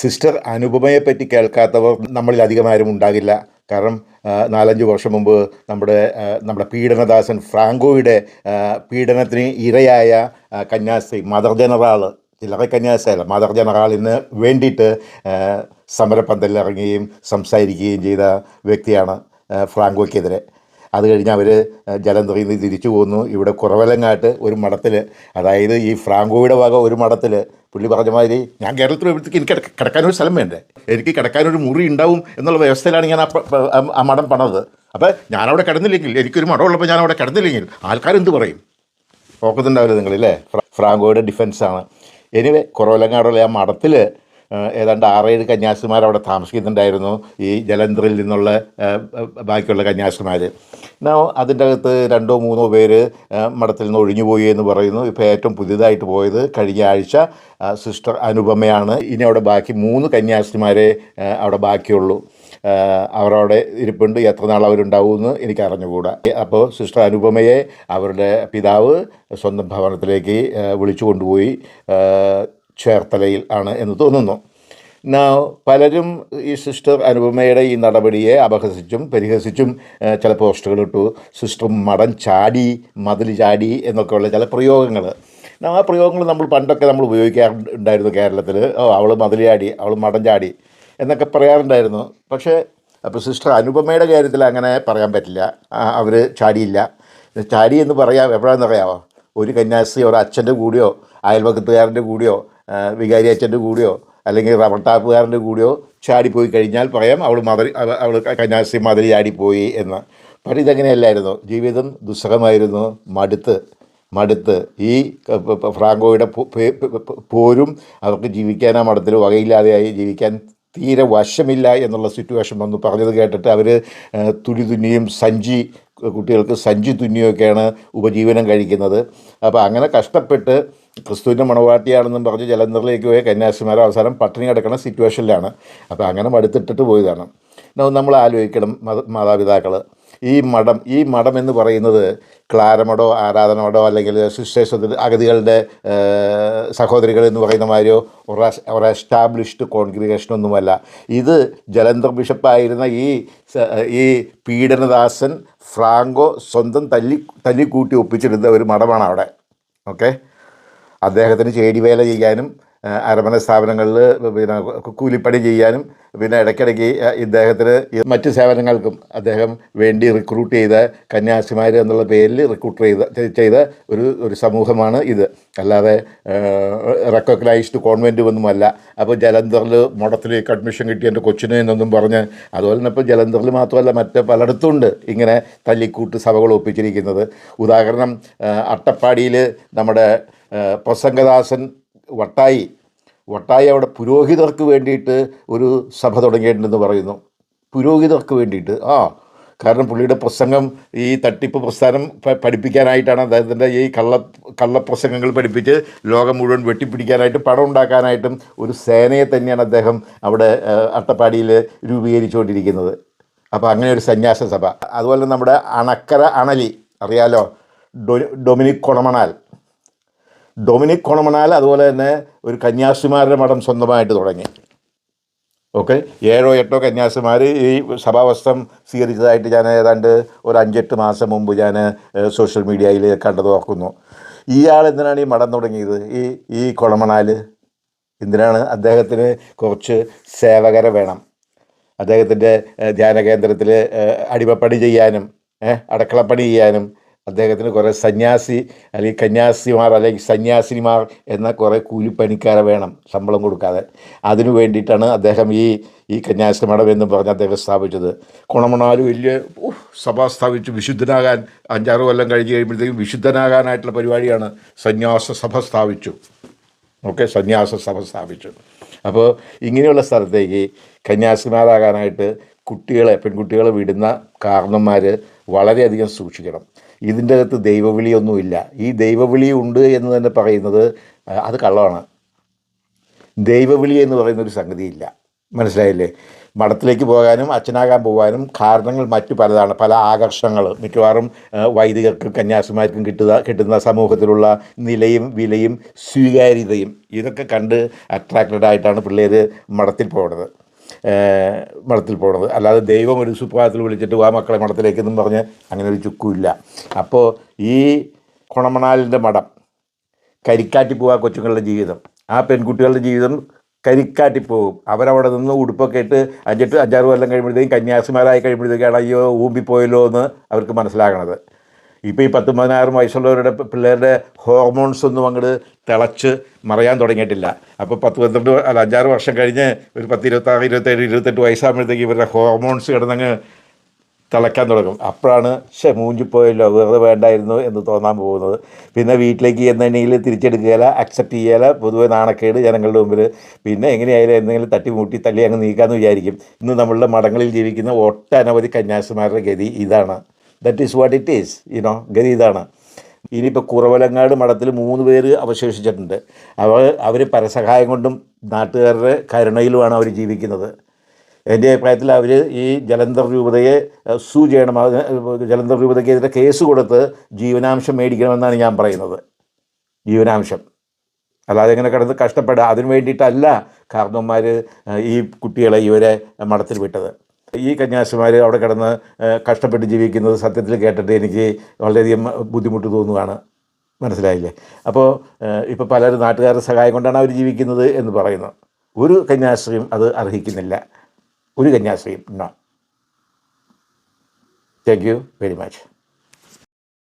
Sister അനുപമയെ പറ്റി കേൾക്കാത്തവർ നമ്മളിൽ അധികം ആരും ഉണ്ടാകില്ല. കാരണം നാലഞ്ച് വർഷം മുമ്പ് നമ്മുടെ നമ്മുടെ പീഡനദാസൻ ഫ്രാങ്കോയുടെ പീഡനത്തിന് ഇരയായ കന്യാസ്ത്രീ മദർ ജനറാൾ ചില്ലറ കന്യാസ്ത്രീ മദർ ജനറാളിന് വേണ്ടിയിട്ട് സമരപ്പന്തലിറങ്ങുകയും സംസാരിക്കുകയും ചെയ്ത വ്യക്തിയാണ് ഫ്രാങ്കോയ്ക്കെതിരെ അത് കഴിഞ്ഞ് അവർ ജലന്ധറിയിൽ നിന്ന് തിരിച്ചു പോന്നു. ഇവിടെ കുറവലങ്ങാട്ട് ഒരു മഠത്തിൽ അതായത് ഈ ഫ്രാങ്കോയുടെ വക ഒരു മഠത്തിൽ പുള്ളി പറഞ്ഞ മാതിരി ഞാൻ കേരളത്തിൽ വരുമ്പോഴത്തേക്ക് എനിക്ക് കിടക്ക- കിടക്കാനൊരു സ്ഥലം വേണ്ടേ? എനിക്ക് കിടക്കാനൊരു മുറി ഉണ്ടാവും എന്നുള്ള വ്യവസ്ഥയിലാണ് ഞാൻ ആ മഠം പണത് അപ്പോൾ ഞാനവിടെ കിടന്നില്ലെങ്കിൽ എനിക്കൊരു മഠം ഉള്ളപ്പോൾ ഞാൻ അവിടെ കിടന്നില്ലെങ്കിൽ ആൾക്കാരെന്ത് പറയും? ഓർക്കുന്നുണ്ടാവില്ല നിങ്ങളില്ലേ? ഫ്രാ- ഫ്രാങ്കോയുടെ ഡിഫൻസാണ് എനിവേ കുറവലങ്ങാടുള്ള ആ മഠത്തിൽ ഏതാണ്ട് ആറേഴ് കന്യാസിമാർ അവിടെ താമസിക്കുന്നുണ്ടായിരുന്നു ഈ ജലന്ധറിൽ നിന്നുള്ള ബാക്കിയുള്ള കന്യാസിമാർ എന്നാ അതിന്റെ അകത്ത് രണ്ടോ മൂന്നോ പേര് മഠത്തിൽ നിന്ന് ഒഴിഞ്ഞുപോയി എന്ന് പറയുന്നു. ഇപ്പോൾ ഏറ്റവും പുതിയതായിട്ട് പോയത് കഴിഞ്ഞ ആഴ്ച സിസ്റ്റർ അനുപമയാണ്. ഇനി അവിടെ ബാക്കി മൂന്ന് കന്യാസിമാരെ അവിടെ ബാക്കിയുള്ളൂ. അവരവിടെ ഇരിപ്പുണ്ട്. എത്ര നാൾ അവരുണ്ടാവുമെന്ന് എനിക്ക് അറിഞ്ഞുകൂടാ അപ്പോൾ സിസ്റ്റർ അനുപമയെ അവരുടെ പിതാവ് സ്വന്തം ഭവനത്തിലേക്ക് വിളിച്ചു കൊണ്ടുപോയി. ചേർത്തലയിൽ ആണ് എന്ന് തോന്നുന്നു. പലരും ഈ സിസ്റ്റർ അനുപമയുടെ ഈ നടപടിയെ അപഹസിച്ചും പരിഹസിച്ചും ചില പോസ്റ്റുകൾ ഇട്ടു. സിസ്റ്റർ മടം ചാടി മതിൽ ചാടി എന്നൊക്കെയുള്ള ചില പ്രയോഗങ്ങൾ ആ പ്രയോഗങ്ങൾ നമ്മൾ പണ്ടൊക്കെ നമ്മൾ ഉപയോഗിക്കാറുണ്ടായിരുന്നു കേരളത്തിൽ ഓ അവൾ മതിൽ ചാടി അവൾ മടം ചാടി എന്നൊക്കെ പറയാറുണ്ടായിരുന്നു. പക്ഷേ അപ്പോൾ സിസ്റ്റർ അനുപമയുടെ കാര്യത്തിൽ അങ്ങനെ പറയാൻ പറ്റില്ല. അവർ ചാടിയില്ല. ചാടി എന്ന് പറയാം എപ്പോഴാണെന്ന് അറിയാമോ ഒരു കന്യാസ്ത്രീ ഒരു അച്ഛന്റെ കൂടിയോ അയൽവക്കത്തുകാരന്റെ കൂടെയോ വികാരി അച്ഛന്റെ കൂടെയോ അല്ലെങ്കിൽ റബ്ബർ ടാപ്പുകാരന്റെ കൂടെയോ ചാടിപ്പോയി കഴിഞ്ഞാൽ പറയാം അവൾ മാതിരി അവ- അവൾ കന്യാസി മാതിരി ചാടിപ്പോയി എന്ന്. പക്ഷേ ഇതങ്ങനെയല്ലായിരുന്നു. ജീവിതം ദുസ്സഹമായിരുന്നു. മടുത്ത് മടുത്ത്. ഈ ഫ്രാങ്കോയുടെ പോരും അവർക്ക് ജീവിക്കാൻ ആ മഠത്തിൽ വകയില്ലാതെയായി. ജീവിക്കാൻ തീരെ വശമില്ല എന്നുള്ള സിറ്റുവേഷൻ വന്നു. പറഞ്ഞത് കേട്ടിട്ട് അവർ തുണി തുന്നിയും സഞ്ചി കുട്ടികൾക്ക് സഞ്ചി തുന്നിയൊക്കെയാണ് ഉപജീവനം കഴിക്കുന്നത്. അപ്പോൾ അങ്ങനെ കഷ്ടപ്പെട്ട് ക്രിസ്തുവിന്റെ മണവാട്ടിയാണെന്നും പറഞ്ഞ് ജലന്ധറിലേക്ക് പോയ കന്യാസിമാർ അവസാനം പട്ടിണി കിടക്കുന്ന സിറ്റുവേഷനിലാണ്. അപ്പോൾ അങ്ങനെ മടുത്തിട്ടിട്ട് പോയതാണ്. നമ്മൾ ആലോചിക്കണം മത മാതാപിതാക്കൾ ഈ മഠം ഈ മഠം എന്ന് പറയുന്നത് ക്ലാരമഠോ ആരാധന മടോ അല്ലെങ്കിൽ ശുശ്രേഷത്തിൽ അഗതികളുടെ സഹോദരികൾ എന്ന് പറയുന്ന മാതിരിയോ ഒരു എസ്റ്റാബ്ലിഷ്ഡ് കോൺഗ്രിഗേഷനൊന്നുമല്ല ഇത് ജലന്ധർ ബിഷപ്പായിരുന്ന ഈ ഈ പീഡനദാസൻ ഫ്രാങ്കോ സ്വന്തം തല്ലി തല്ലിക്കൂട്ടി ഒപ്പിച്ചിരുന്ന ഒരു മഠമാണ് അവിടെ. ഓക്കെ? അദ്ദേഹത്തിന് ചേടിവേല ചെയ്യാനും അരമന സ്ഥാപനങ്ങളിൽ പിന്നെ കൂലിപ്പണി ചെയ്യാനും പിന്നെ ഇടയ്ക്കിടയ്ക്ക് ഇദ്ദേഹത്തിന് മറ്റ് സേവനങ്ങൾക്കും അദ്ദേഹം വേണ്ടി റിക്രൂട്ട് ചെയ്ത കന്യാസിമാർ എന്നുള്ള പേരിൽ റിക്രൂട്ട് ചെയ്ത ചെയ്ത ഒരു ഒരു സമൂഹമാണ് ഇത്. അല്ലാതെ റെക്കഗ്നൈസ്ഡ് കോൺവെന്റും ഒന്നുമല്ല. അപ്പോൾ ജലന്ധറിൽ മുടത്തിലേക്ക് അഡ്മിഷൻ കിട്ടി എന്റെ കൊച്ചിനെ എന്നൊന്നും പറഞ്ഞ് അതുപോലെ തന്നെ ഇപ്പോൾ ജലന്ധറിൽ മാത്രമല്ല മറ്റ് പലയിടത്തും ഉണ്ട് ഇങ്ങനെ തല്ലിക്കൂട്ട് സഭകൾ ഒപ്പിച്ചിരിക്കുന്നത്. ഉദാഹരണം അട്ടപ്പാടിയിൽ നമ്മുടെ പ്രസംഗദാസൻ വട്ടായി വട്ടായി അവിടെ പുരോഹിതർക്ക് വേണ്ടിയിട്ട് ഒരു സഭ തുടങ്ങിയിട്ടുണ്ടെന്ന് പറയുന്നു. പുരോഹിതർക്ക് വേണ്ടിയിട്ട്. ആ കാരണം പുള്ളിയുടെ പ്രസംഗം ഈ തട്ടിപ്പ് പ്രസ്ഥാനം പഠിപ്പിക്കാനായിട്ടാണ് അദ്ദേഹത്തിന്റെ ഈ കള്ള കള്ളപ്രസംഗങ്ങൾ പഠിപ്പിച്ച് ലോകം മുഴുവൻ വെട്ടിപ്പിടിക്കാനായിട്ട് പണം ഉണ്ടാക്കാനായിട്ടും ഒരു സേനയെ തന്നെയാണ് അദ്ദേഹം അവിടെ അട്ടപ്പാടിയിൽ രൂപീകരിച്ചുകൊണ്ടിരിക്കുന്നത്. അപ്പോൾ അങ്ങനെ ഒരു സന്യാസ സഭ. അതുപോലെ നമ്മുടെ അണക്കര അണലി അറിയാലോ? ഡൊമിനിക് കൊണമണാൽ. ഡൊമിനിക് കൊണമണാൽ അതുപോലെ തന്നെ ഒരു കന്യാസിമാരുടെ മഠം സ്വന്തമായിട്ട് തുടങ്ങി. ഓക്കെ ഏഴോ എട്ടോ കന്യാസിമാർ ഈ സഭാവസ്ത്രം സ്വീകരിച്ചതായിട്ട് ഞാൻ ഏതാണ്ട് ഒരു അഞ്ചെട്ട് മാസം മുമ്പ് ഞാൻ സോഷ്യൽ മീഡിയയിൽ കണ്ടത് ഓർക്കുന്നു. ഇയാൾ എന്തിനാണ് ഈ മഠം തുടങ്ങിയത്? ഈ ഈ കൊളമണാൽ എന്തിനാണ് അദ്ദേഹത്തിന് കുറച്ച് സേവകരെ വേണം? അദ്ദേഹത്തിന്റെ ധ്യാന കേന്ദ്രത്തിൽ അടിമപ്പണി ചെയ്യാനും അടക്കളപ്പണി ചെയ്യാനും അദ്ദേഹത്തിന് കുറേ സന്യാസി അല്ലെങ്കിൽ കന്യാസിമാർ അല്ലെങ്കിൽ സന്യാസിനിമാർ എന്ന കുറേ കൂലിപ്പണിക്കാരെ വേണം ശമ്പളം കൊടുക്കാതെ. അതിനു വേണ്ടിയിട്ടാണ് അദ്ദേഹം ഈ ഈ കന്യാസി മഠം എന്ന് പറഞ്ഞ് അദ്ദേഹം സ്ഥാപിച്ചത്. കുണമണാൽ വലിയ സഭ സ്ഥാപിച്ച്. വിശുദ്ധനാകാൻ അഞ്ചാറ് കൊല്ലം കഴിഞ്ഞ് കഴിയുമ്പോഴത്തേക്കും വിശുദ്ധനാകാനായിട്ടുള്ള പരിപാടിയാണ് സന്യാസ സഭ സ്ഥാപിച്ചു. ഓക്കെ സന്യാസ സഭ സ്ഥാപിച്ചു. അപ്പോൾ ഇങ്ങനെയുള്ള സ്ഥലത്തേക്ക് കന്യാസിമാരാകാനായിട്ട് കുട്ടികളെ പെൺകുട്ടികളെ വിടുന്ന കാരണന്മാർ വളരെയധികം സൂക്ഷിക്കണം. ഇതിന്റെ അകത്ത് ദൈവവിളിയൊന്നുമില്ല. ഈ ദൈവവിളി ഉണ്ട് എന്ന് തന്നെ പറയുന്നത് അത് കള്ളമാണ്. ദൈവവിളി എന്ന് പറയുന്ന ഒരു സംഗതിയില്ല. മനസ്സിലായില്ലേ? മഠത്തിലേക്ക് പോകാനും അച്ഛനാകാൻ പോകാനും കാരണങ്ങൾ മറ്റു പലതാണ്. പല ആകർഷങ്ങൾ മിക്കവാറും വൈദികർക്കും കന്യാസിമാർക്കും കിട്ടുക കിട്ടുന്ന സമൂഹത്തിലുള്ള നിലയും വിലയും സ്വീകാര്യതയും ഇതൊക്കെ കണ്ട് അട്രാക്റ്റഡ് ആയിട്ടാണ് പിള്ളേർ മഠത്തിൽ പോകുന്നത് മഠത്തിൽ പോകുന്നത് അല്ലാതെ ദൈവം ഒരു സുപ്രഭാതത്തിൽ വിളിച്ചിട്ട് വാ മക്കളെ മഠത്തിലേക്കെന്നും പറഞ്ഞ് അങ്ങനെ ഒരു ചുക്കുമില്ല. അപ്പോൾ ഈ കുണമണാലിന്റെ മഠം പോവാ കൊച്ചുങ്ങളുടെ ജീവിതം. ആ പെൺകുട്ടികളുടെ ജീവിതം കരിക്കാറ്റി പോകും. അവരവിടെ നിന്ന് ഉടുപ്പൊക്കെ ഇട്ട് അഞ്ചെട്ട് അഞ്ചാറ് കൊല്ലം കഴിയുമ്പോഴത്തേക്കും കന്യാസിമാരായി കഴിയുമ്പോഴത്തേക്കാണ് അയ്യോ ഊമ്പിപ്പോയല്ലോ എന്ന് അവർക്ക് മനസ്സിലാകണത്. ഇപ്പോൾ ഈ പത്ത് പതിനാറ് വയസ്സുള്ളവരുടെ പിള്ളേരുടെ ഹോർമോൺസ് ഒന്നും അങ്ങോട്ട് തിളച്ച് മറയാൻ തുടങ്ങിയിട്ടില്ല. അപ്പോൾ പത്ത് പന്ത്രണ്ട് അല്ല അഞ്ചാറ് വർഷം കഴിഞ്ഞ് ഒരു പത്ത് ഇരുപത്താറ് ഇരുപത്തേഴ് ഇരുപത്തെട്ട് വയസ്സാകുമ്പോഴത്തേക്ക് ഇവരുടെ ഹോർമോൺസ് കിടന്നങ്ങ് തിളയ്ക്കാൻ തുടങ്ങും. അപ്പോഴാണ് ശേ മൂഞ്ചിപ്പോയല്ലോ വെറുതെ വേണ്ടായിരുന്നു എന്ന് തോന്നാൻ പോകുന്നത്. പിന്നെ വീട്ടിലേക്ക് ചെന്നെങ്കിൽ തിരിച്ചെടുക്കുകയില്ല അക്സെപ്റ്റ് ചെയ്യുകയില്ല പൊതുവെ നാണക്കേട് ജനങ്ങളുടെ മുമ്പിൽ. പിന്നെ എങ്ങനെയായാലും എന്തെങ്കിലും തട്ടിമുട്ടി തല്ലി അങ്ങ് നീക്കാമെന്ന് വിചാരിക്കും. ഇന്ന് നമ്മളുടെ മഠങ്ങളിൽ ജീവിക്കുന്ന ഒട്ടനവധി കന്യാസിമാരുടെ ഗതി ഇതാണ്. That is what it is you know ഗതി ഇതാണ് ഇനിയിപ്പോൾ കുറവലങ്ങാട് മഠത്തിൽ മൂന്ന് പേര് അവശേഷിച്ചിട്ടുണ്ട്. അവർ അവർ പരസഹായം കൊണ്ടും നാട്ടുകാരുടെ കരുണയിലുമാണ് അവർ ജീവിക്കുന്നത്. എന്റെ അഭിപ്രായത്തിൽ അവർ ഈ ജലന്ധർ രൂപതയെ സൂ ചെയ്യണം ജലന്ധർ രൂപതയ്ക്കെതിരെ കേസ് കൊടുത്ത് ജീവനാംശം മേടിക്കണമെന്നാണ് ഞാൻ പറയുന്നത്. ജീവനാംശം. അല്ലാതെ ഇങ്ങനെ കിടന്ന് കഷ്ടപ്പെടുക അതിനു വേണ്ടിയിട്ടല്ല കാരണവന്മാർ ഈ കുട്ടികളെ ഇവരെ മഠത്തിൽ വിട്ടത്. ഈ കന്യാസിമാർ അവിടെ കിടന്ന് കഷ്ടപ്പെട്ട് ജീവിക്കുന്നത് സത്യത്തിൽ കേട്ടിട്ട് എനിക്ക് വളരെയധികം ബുദ്ധിമുട്ട് തോന്നുകയാണ് മനസ്സിലായില്ലേ? അപ്പോൾ ഇപ്പോൾ പലരും നാട്ടുകാരുടെ സഹായം കൊണ്ടാണ് അവർ ജീവിക്കുന്നത് എന്ന് പറയുന്നു. ഒരു കന്യാശ്രീയും അത് അർഹിക്കുന്നില്ല. ഒരു കന്യാശ്രീയും no thank you very much